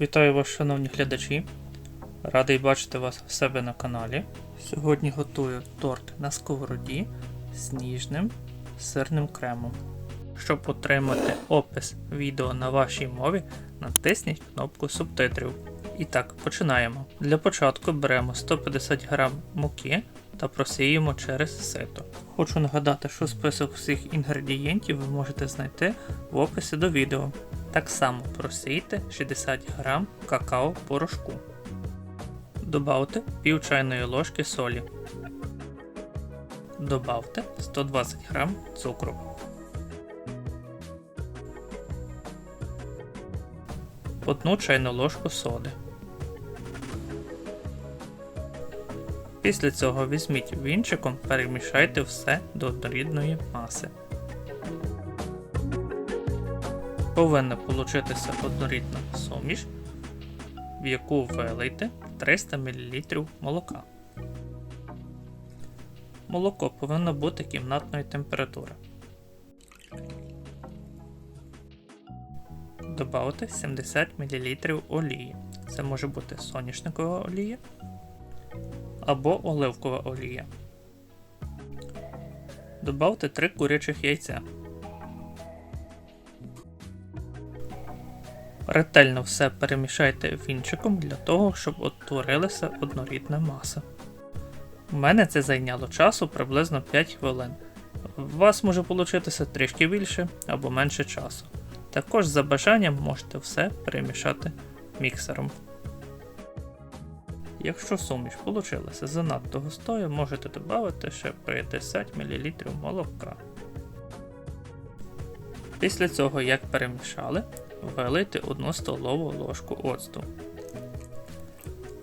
Вітаю вас, шановні глядачі. Радий бачити вас в себе на каналі. Сьогодні готую торт на сковороді з ніжним сирним кремом. Щоб отримати опис відео на вашій мові, натисніть кнопку субтитрів. І так, починаємо. Для початку беремо 150 г муки та просіємо через сито. Хочу нагадати, що список всіх інгредієнтів ви можете знайти в описі до відео. Так само просійте 60 г какао-порошку. Добавте пів чайної ложки солі. Добавте 120 г цукру. Одну чайну ложку соди. Після цього візьміть вінчиком, перемішайте все до однорідної маси. Повинна получитися однорідна суміш, в яку вилийте 300 мл молока. Молоко повинно бути кімнатної температури. Добавте 70 мл олії. Це може бути соняшникова олія або оливкова олія. Добавте 3 курячих яйця. Ретельно все перемішайте вінчиком для того, щоб утворилася однорідна маса. У мене це зайняло часу приблизно 5 хвилин. У вас може получитися трішки більше або менше часу. Також за бажанням можете все перемішати міксером. Якщо суміш получилася занадто густою, можете додати ще 50 мл молока. Після цього, як перемішали, вилийте 1 столову ложку оцту.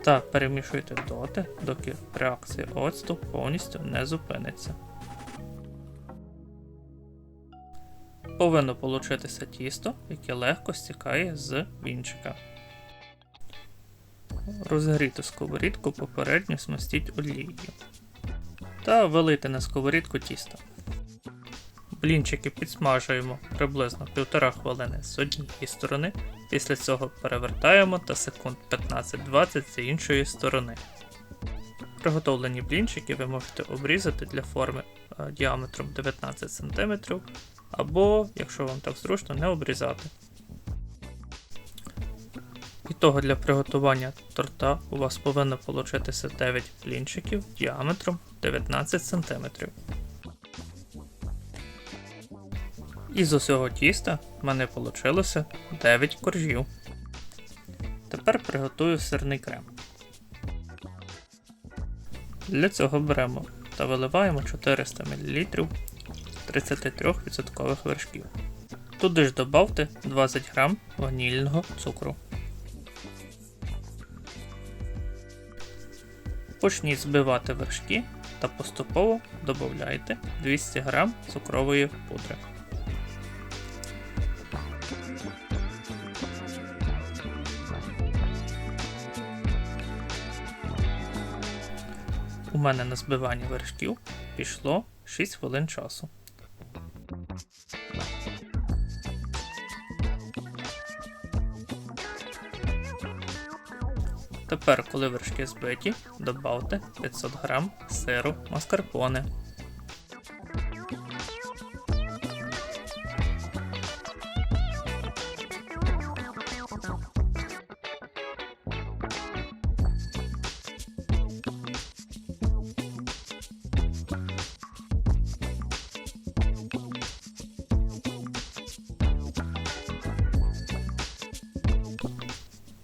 Та перемішуйте доти, доки реакція оцту повністю не зупиниться. Повинно получитися тісто, яке легко стікає з вінчика. Розгріту сковорідку попередньо смастіть олією. Та вилийте на сковорідку тісто. Блінчики підсмажуємо приблизно 1,5 хвилини з однієї сторони, після цього перевертаємо та секунд 15-20 з іншої сторони. Приготовлені блінчики ви можете обрізати для форми е, діаметром 19 см, або, якщо вам так зручно, не обрізати. І для приготування торта у вас повинно получитися 9 блінчиків діаметром 19 см. Із усього тіста в мене вийшло 9 коржів. Тепер приготую сирний крем. Для цього беремо та виливаємо 400 мл 33% вершків. Туди ж додавте 20 г ванільного цукру. Почніть збивати вершки та поступово додавайте 200 г цукрової пудри. У мене на збивання вершків пішло 6 хвилин часу. Тепер, коли вершки збиті, додавте 500 г сиру маскарпоне.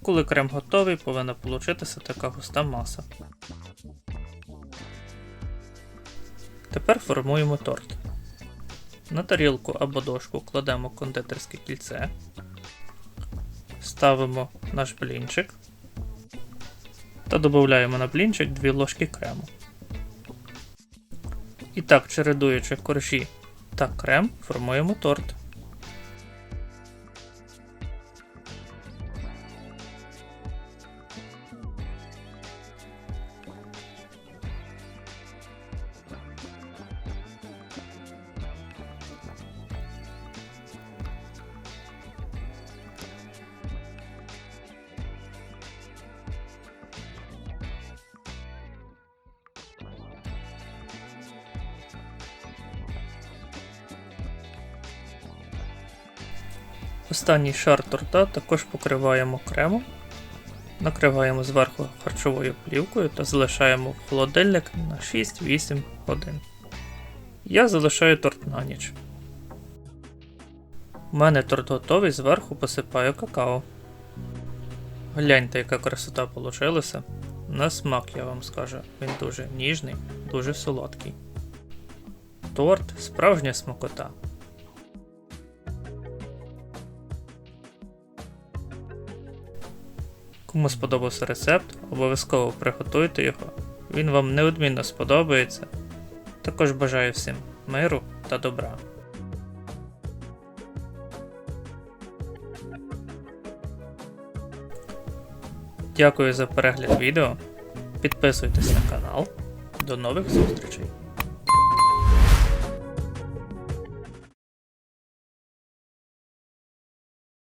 Коли крем готовий, повинна получитися така густа маса. Тепер формуємо торт. На тарілку або дошку кладемо кондитерське кільце, ставимо наш блінчик та додаємо на блінчик 2 ложки крему. І так, чередуючи коржі та крем, формуємо торт. Останній шар торта також покриваємо кремом, накриваємо зверху харчовою плівкою та залишаємо в холодильник на 6-8 годин. Я залишаю торт на ніч. У мене торт готовий, зверху посипаю какао. Гляньте, яка красота получилася. На смак я вам скажу, він дуже ніжний, дуже солодкий. Торт справжня смакота. Кому сподобався рецепт, обов'язково приготуйте його. Він вам неодмінно сподобається. Також бажаю всім миру та добра. Дякую за перегляд відео. Підписуйтесь на канал. До нових зустрічей!